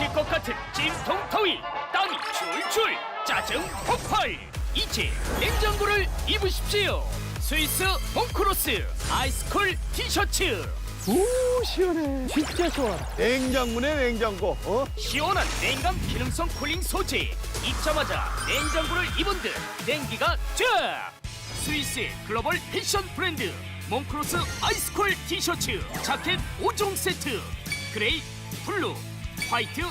미칠 것 같은 찜통 더위 땀이 줄줄 짜증 폭발. 이제 냉장고를 입으십시오. 스위스 홈크로스 아이스콜 티셔츠. 오 시원해. 진짜 좋아. 냉장고네 냉장고. 어? 시원한 냉감 기능성 쿨링 소재. 입자마자 냉장고를 입은 듯 냉기가 쫙. 스위스의 글로벌 패션 브랜드 몽크로스 아이스콜 티셔츠 자켓 5종 세트. 그레이, 블루, 화이트,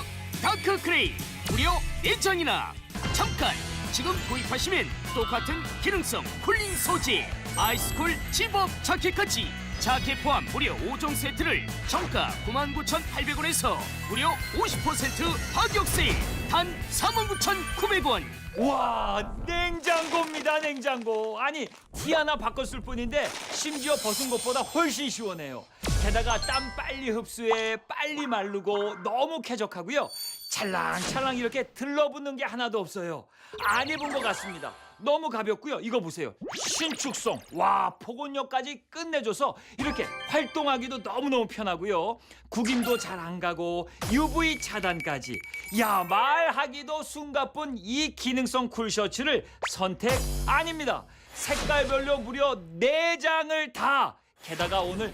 다크 그레이 무려 4장이나. 잠깐 지금 구입하시면 똑같은 기능성 쿨링 소재 아이스콜 집업 자켓까지. 자켓 포함 무려 5종 세트를 정가 99,800원에서 무려 50% 가격 세일 단 49,900원. 와 냉장고입니다 냉장고. 아니 티 하나 바꿨을 뿐인데 심지어 벗은 것보다 훨씬 시원해요 게다가 땀 빨리 흡수해 빨리 마르고 너무 쾌적하고요. 찰랑찰랑 이렇게 들러붙는 게 하나도 없어요. 안 입은 것 같습니다. 너무 가볍고요. 이거 보세요. 신축성. 와 폭언력까지 끝내줘서 이렇게 활동하기도 너무너무 편하고요. 구김도 잘 안 가고 UV 차단까지. 야 말하기도 숨가쁜 이 기능성 쿨셔츠를 선택 아닙니다. 색깔별로 무려 네장을다. 게다가 오늘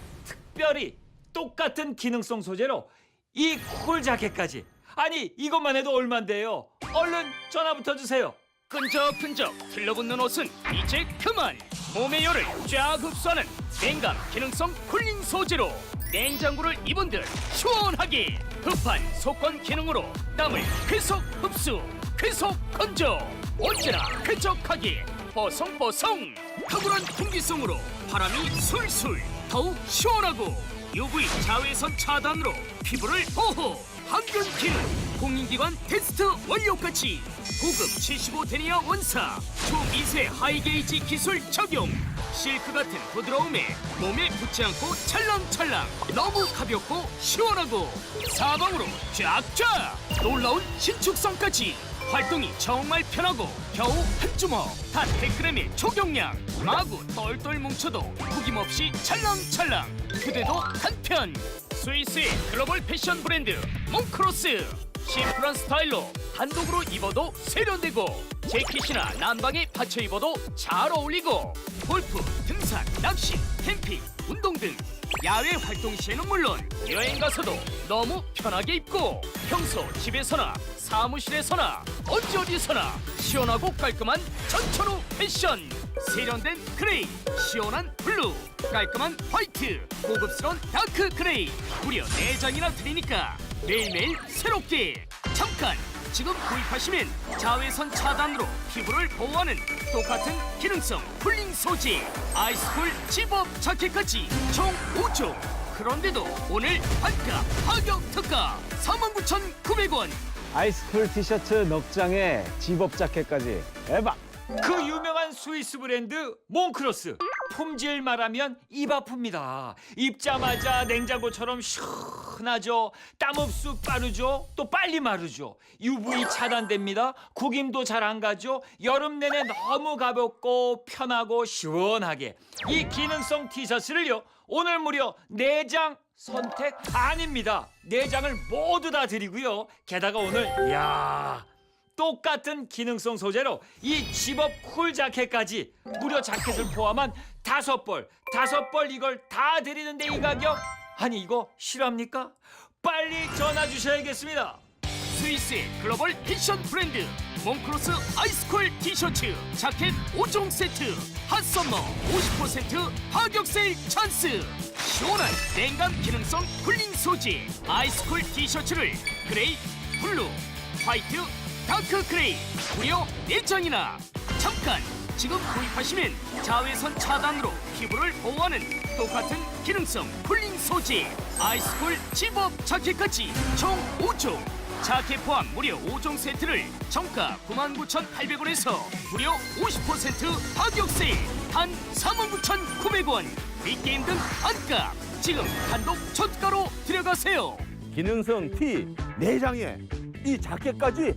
특별히 똑같은 기능성 소재로 이 쿨 자켓까지. 아니 이것만 해도 얼만데요? 얼른 전화부터 주세요. 끈적끈적 들러붙는 옷은 이제 그만. 몸의 열을 쫙 흡수하는 냉감 기능성 쿨링 소재로 냉장고를 입은 듯 시원하게 급한 속건 기능으로 땀을 쾌속 흡수 쾌속 건조. 언제나 쾌적하게. 뽀송뽀송 탁월한 통기성으로 바람이 술술 더욱 시원하고 UV 자외선 차단으로 피부를 보호 항균 기능 공인기관 테스트 완료까지 고급 75 데니아 원사 초미세 하이게이지 기술 적용. 실크 같은 부드러움에 몸에 붙지 않고 찰랑찰랑 너무 가볍고 시원하고 사방으로 쫙쫙 놀라운 신축성까지 활동이 정말 편하고 겨우 한 주먹. 단 100g의 초경량 마구 똘똘 뭉쳐도 구김없이 찰랑찰랑. 휴대도 한편. 스위스의 글로벌 패션 브랜드 몽크로스. 심플한 스타일로 단독으로 입어도 세련되고 재킷이나 난방에 받쳐 입어도 잘 어울리고 골프, 등산, 낚시, 캠핑, 운동 등 야외 활동 시에는 물론 여행 가서도 너무 편하게 입고 평소 집에서나 사무실에서나 언제 어디서나 시원하고 깔끔한 전천후 패션 세련된 그레이 시원한 블루 깔끔한 화이트 고급스러운 다크 그레이. 무려 4장이나 드리니까 매일매일 새롭게 잠깐 지금 구입하시면 자외선 차단으로 피부를 보호하는 똑같은 기능성 쿨링 소재 아이스쿨 집업 자켓까지 총 5종 그런데도 오늘 반가 파격 특가 49,900원 아이스쿨 티셔츠 넉 장에 집업 자켓까지 대박. 그 유명한 스위스 브랜드 몽크로스. 품질 말하면 입 아픕니다. 입자마자 냉장고처럼 시원하죠. 땀 흡수 빠르죠. 또 빨리 마르죠. UV 차단됩니다. 구김도 잘 안 가죠. 여름 내내 너무 가볍고 편하고 시원하게. 이 기능성 티셔츠를요 오늘 무려 네장 선택 아닙니다. 네 장을 모두 다 드리고요. 게다가 오늘 이야 똑같은 기능성 소재로 이 집업 쿨 자켓까지 무려 자켓을 포함한 다섯 벌 다섯 벌 이걸 다 드리는데 이 가격 아니 이거 실합니까? 빨리 전화 주셔야겠습니다. 스위스의 글로벌 패션 브랜드 몽크로스 아이스콜 티셔츠 자켓 5종 세트 핫썸머 50% 가격 세일 찬스 시원한 냉감 기능성 쿨링 소재 아이스콜 티셔츠를 그레이, 블루, 화이트, 다크 그레이 무려 4장이나. 잠깐 지금 구입하시면 자외선 차단으로 피부를 보호하는 똑같은 기능성 쿨링 소재 아이스콜 집업 자켓까지 총 5종. 자켓 포함 무려 5종 세트를 정가 99,800원에서 무려 50% 가격 세일 단 39,900원. 빅게임 등 한가. 지금 단독 저가로 들어가세요. 기능성 티 내장에 이 자켓까지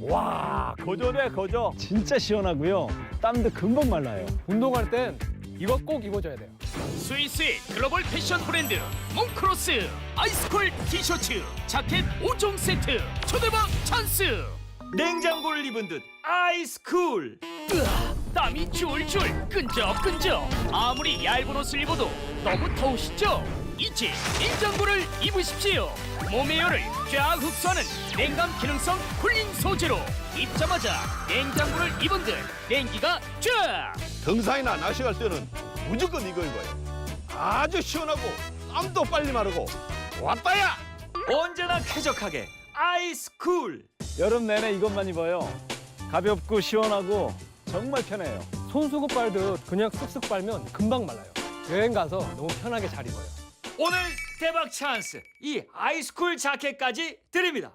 와 거저네 거저. 진짜 시원하고요. 땀도 금방 말라요. 운동할 땐 이거 꼭 입어줘야 돼요. 스위스의 글로벌 패션 브랜드 몽크로스 아이스콜 티셔츠 자켓 5종 세트 초대박 찬스 냉장고를 입은 듯 아이스쿨. 으아, 땀이 줄줄 끈적끈적 아무리 얇은 옷을 입어도 너무 더우시죠? 이제 냉장고를 입으십시오 몸의 열을 쫙 흡수하는 냉감 기능성 쿨링 소재로 입자마자 냉장고를 입은 듯 냉기가 쫙 등산이나 낚시 갈 때는 무조건 이거 입어요. 아주 시원하고 땀도 빨리 마르고 왔다야. 언제나 쾌적하게 아이스쿨. 여름 내내 이것만 입어요. 가볍고 시원하고 정말 편해요. 손수건 빨듯 그냥 쓱쓱 빨면 금방 말라요. 여행 가서 너무 편하게 잘 입어요. 오늘 대박 찬스. 이 아이스쿨 자켓까지 드립니다.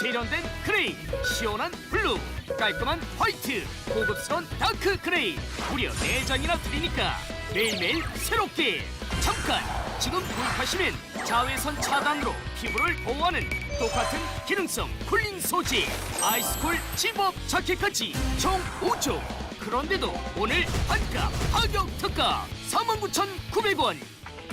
세련된 그레이, 시원한 블루, 깔끔한 화이트, 고급스러운 다크 그레이 무려 4장이나 드리니까 매일매일 새롭게 잠깐 지금 구입하시면 자외선 차단으로 피부를 보호하는 똑같은 기능성 쿨링 소재 아이스쿨 집업 자켓까지 총 5종 그런데도 오늘 반값 파격 특가 49,900원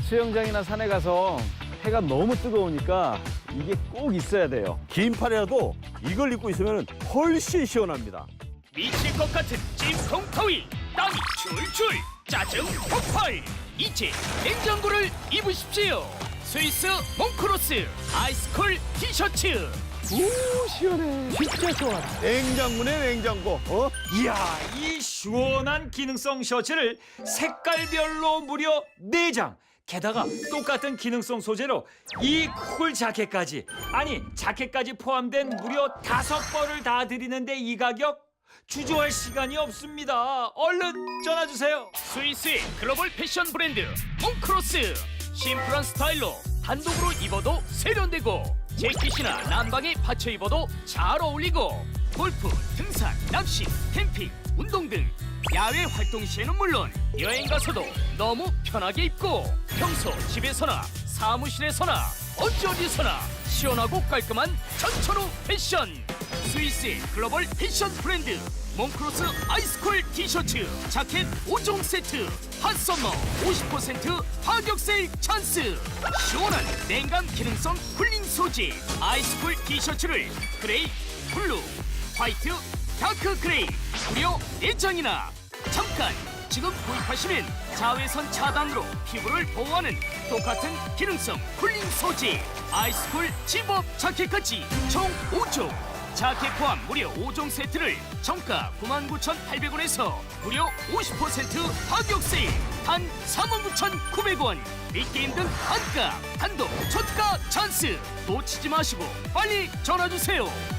수영장이나 산에 가서 해가 너무 뜨거우니까 이게 꼭 있어야 돼요. 긴 팔이라도 이걸 입고 있으면 훨씬 시원합니다. 미칠 것 같은 찜통 더위 땀이 줄줄 짜증 폭발 이제 냉장고를 입으십시오 스위스 몽크로스 아이스콜 티셔츠 오 시원해. 진짜 시원하다. 냉장고네 냉장고. 어? 이야, 이 시원한 기능성 셔츠를 색깔별로 무려 네장 게다가 똑같은 기능성 소재로 이 쿨 자켓까지 아니 자켓까지 포함된 무려 다섯 벌을 다 드리는데 이 가격 주저할 시간이 없습니다. 얼른 전화 주세요. 스위스의 글로벌 패션 브랜드 몽크로스 심플한 스타일로 단독으로 입어도 세련되고 재킷이나 난방에 받쳐 입어도 잘 어울리고 골프, 등산, 낚시, 캠핑, 운동 등 야외 활동 시에는 물론 여행 가서도 너무 편하게 입고 평소 집에서나 사무실에서나 언제 어디서나 시원하고 깔끔한 전천후 패션. 스위스의 글로벌 패션 브랜드 몽크로스 아이스콜 티셔츠 자켓 5종 세트 핫서머 50% 파격 세일 찬스. 시원한 냉감 기능성 쿨링 소재 아이스콜 티셔츠를 그레이, 블루, 화이트, 다크 그레이. 무려 4장이나. 잠깐 지금 구입하시면 자외선 차단으로 피부를 보호하는 똑같은 기능성 쿨링 소재 아이스쿨 집업 자켓까지 총 5종. 자켓 포함 무려 5종 세트를 정가 99,800원에서 무려 50% 가격 세일 단 39,900원. 미게임 등 한가 단독 초특가 찬스. 놓치지 마시고 빨리 전화주세요